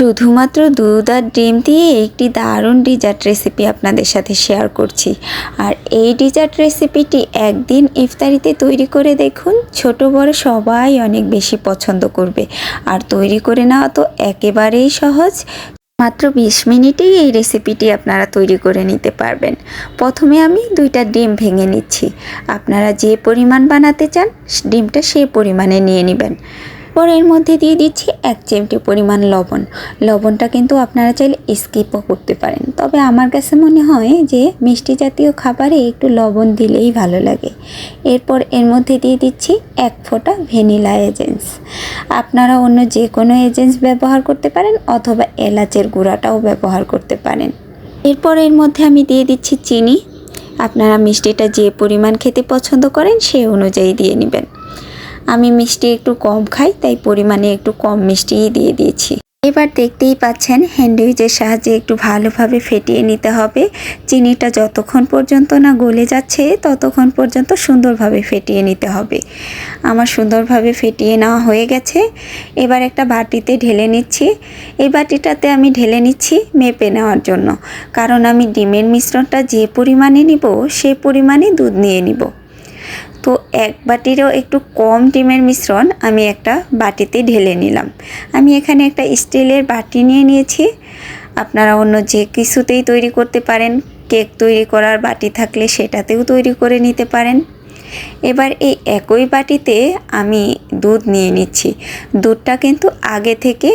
শুধুমাত্র দুধ আর ডিম দিয়ে একটি দারুণ ডিজার্ট রেসিপি আপনাদের সাথে শেয়ার করছি। আর এই ডিজার্ট রেসিপিটি একদিন ইফতারিতে তৈরি করে দেখুন, ছোট বড় সবাই অনেক বেশি পছন্দ করবে। আর তৈরি করে নেওয়া তো একেবারেই সহজ। মাত্র বিশ মিনিটেই এই রেসিপিটি আপনারা তৈরি করে নিতে পারবেন। প্রথমে আমি দুইটা ডিম ভেঙে নিচ্ছি। আপনারা যে পরিমাণ বানাতে চান, ডিমটা সেই পরিমাণে নিয়ে নেবেন। পর এর মধ্যে দিয়ে দিচ্ছি এক চিমটি পরিমাণ লবণ। লবণটা কিন্তু আপনারা চাইলে স্কিপও করতে পারেন। তবে আমার কাছে মনে হয় যে মিষ্টি জাতীয় খাবারে একটু লবণ দিলেই ভালো লাগে। এরপর এর মধ্যে দিয়ে দিচ্ছি এক ফোঁটা ভ্যানিলা এজেন্স। আপনারা অন্য যে কোনো এজেন্স ব্যবহার করতে পারেন অথবা এলাচের গুঁড়াটাও ব্যবহার করতে পারেন। এরপর এর মধ্যে আমি দিয়ে দিচ্ছি চিনি। আপনারা মিষ্টিটা যে পরিমাণ খেতে পছন্দ করেন সেই অনুযায়ী দিয়ে নেবেন। আমি মিষ্টি একটু কম খাই, তাই পরিমাণে একটু কম মিষ্টিই দিয়ে দিয়েছি। এবার দেখতেই পাচ্ছেন, হ্যান্ডউইচের সাহায্যে একটু ভালোভাবে ফেটিয়ে নিতে হবে। চিনিটা যতক্ষণ পর্যন্ত না গলে যাচ্ছে, ততক্ষণ পর্যন্ত সুন্দরভাবে ফেটিয়ে নিতে হবে। আমার সুন্দরভাবে ফেটিয়ে নেওয়া হয়ে গেছে। এবার একটা বাটিতে ঢেলে নিচ্ছি। এই বাটিটাতে আমি ঢেলে নিচ্ছি মেপে নেওয়ার জন্য। কারণ আমি ডিমের মিশ্রণটা যে পরিমাণে নিব, সে পরিমাণে দুধ নিয়ে নিব। তো এক বাটিরও একটু কম ডিমের মিশ্রণ আমি একটা বাটিতে ঢেলে নিলাম। আমি এখানে একটা স্টিলের বাটি নিয়ে নিয়েছি। আপনারা অন্য যে কিছুতেই তৈরি করতে পারেন, কেক তৈরি করার বাটি থাকলে সেটাতেও তৈরি করে নিতে পারেন। এবার এই একই বাটিতে আমি দুধ নিয়ে নিচ্ছি। দুধটা কিন্তু আগে থেকে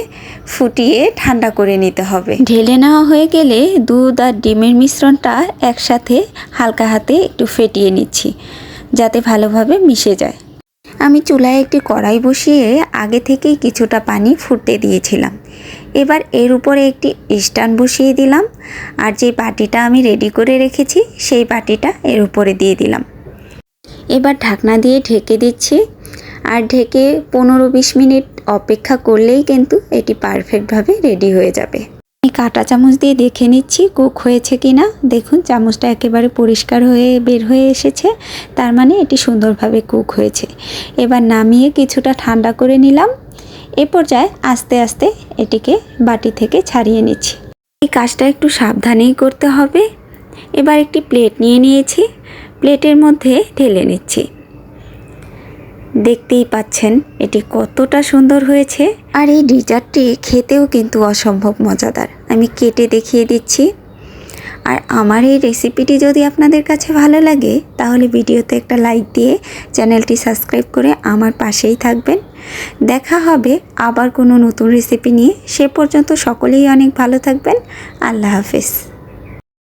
ফুটিয়ে ঠান্ডা করে নিতে হবে। ঢেলে নেওয়া হয়ে গেলে দুধ আর ডিমের মিশ্রণটা একসাথে হালকা হাতে একটু ফেটিয়ে নিচ্ছি। যাতে ভালোভাবে মিশে যায়। আমি চুলায় একটি কড়াই বসিয়ে আগে থেকেই কিছুটা পানি ফুটতে দিয়েছিলাম। এবার এর উপরে একটি স্ট্যান্ড বসিয়ে দিলাম আর যে বাটিটা আমি রেডি করে রেখেছি, সেই বাটিটা এর উপরে দিয়ে দিলাম। এবার ঢাকনা দিয়ে ঢেকে দিচ্ছি আর ঢেকে পনেরো বিশ মিনিট অপেক্ষা করলেই কিন্তু এটি পারফেক্টভাবে রেডি হয়ে যাবে। আমি কাঁটা চামচ দিয়ে দেখে নিচ্ছি কুক হয়েছে কি না। দেখুন, চামচটা একেবারে পরিষ্কার হয়ে বের হয়ে এসেছে। তার মানে এটি সুন্দরভাবে কুক হয়েছে। এবার নামিয়ে কিছুটা ঠান্ডা করে নিলাম। এ পর্যায়ে আস্তে আস্তে এটিকে বাটি থেকে ছাড়িয়ে নিচ্ছি। এই কাজটা একটু সাবধানেই করতে হবে। এবার একটি প্লেট নিয়ে নিয়েছি। প্লেটের মধ্যে ঢেলে নিচ্ছি। দেখতেই পাচ্ছেন, এটি কতটা সুন্দর হয়েছে। আর এই ডিজার্টটি খেতেও কিন্তু অসম্ভব মজাদার। আমি কেটে দেখিয়ে দিচ্ছি। আর আমার এই রেসিপিটি যদি আপনাদের কাছে ভালো লাগে, তাহলে ভিডিওতে একটা লাইক দিয়ে চ্যানেলটি সাবস্ক্রাইব করে আমার পাশেই থাকবেন। দেখা হবে আবার কোনো নতুন রেসিপি নিয়ে। সে পর্যন্ত সকলেই অনেক ভালো থাকবেন। আল্লাহ হাফেজ।